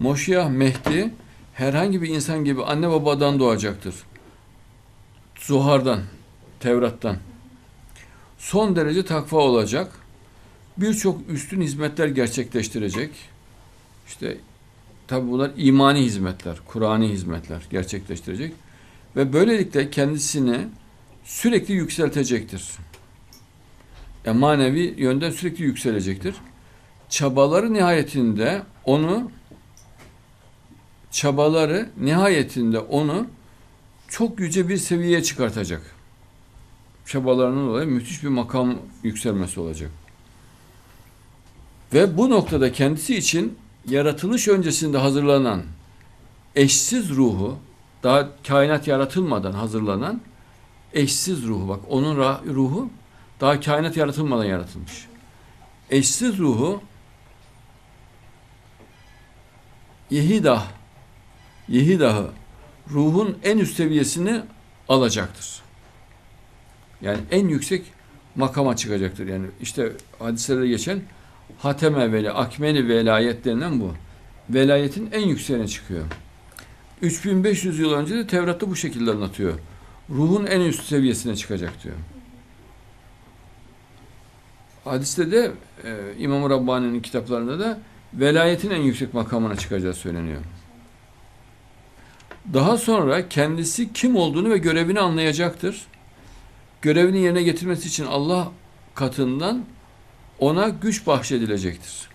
Moşiyah Mehdi herhangi bir insan gibi anne babadan doğacaktır. Zuhar'dan, Tevrat'tan. Son derece takva olacak. Birçok üstün hizmetler gerçekleştirecek. İşte tabi bunlar imani hizmetler, Kur'ani hizmetler gerçekleştirecek. Ve böylelikle kendisini sürekli yükseltecektir. E, manevi yönden sürekli yükselecektir. Çabaları nihayetinde onu çabaları nihayetinde onu çok yüce bir seviyeye çıkartacak. Çabalarının dolayı müthiş bir makam yükselmesi olacak. Ve bu noktada kendisi için yaratılış öncesinde hazırlanan eşsiz ruhu, daha kainat yaratılmadan hazırlanan eşsiz ruhu bak onun ruhu daha kainat yaratılmadan yaratılmış. Eşsiz ruhu Yehidah Yehidah'ı ruhun en üst seviyesini alacaktır. Yani en yüksek makama çıkacaktır. Yani işte hadislerde geçen hateme veli, akmeli velayet denilen bu. Velayetin en yükseğine çıkıyor. 3500 yıl önce de Tevrat'ta bu şekilde anlatıyor. Ruhun en üst seviyesine çıkacak diyor. Hadiste de e, İmam-ı Rabbani'nin kitaplarında da velayetin en yüksek makamına çıkacağı söyleniyor. Daha sonra kendisi kim olduğunu ve görevini anlayacaktır. Görevini yerine getirmesi için Allah katından ona güç bahşedilecektir.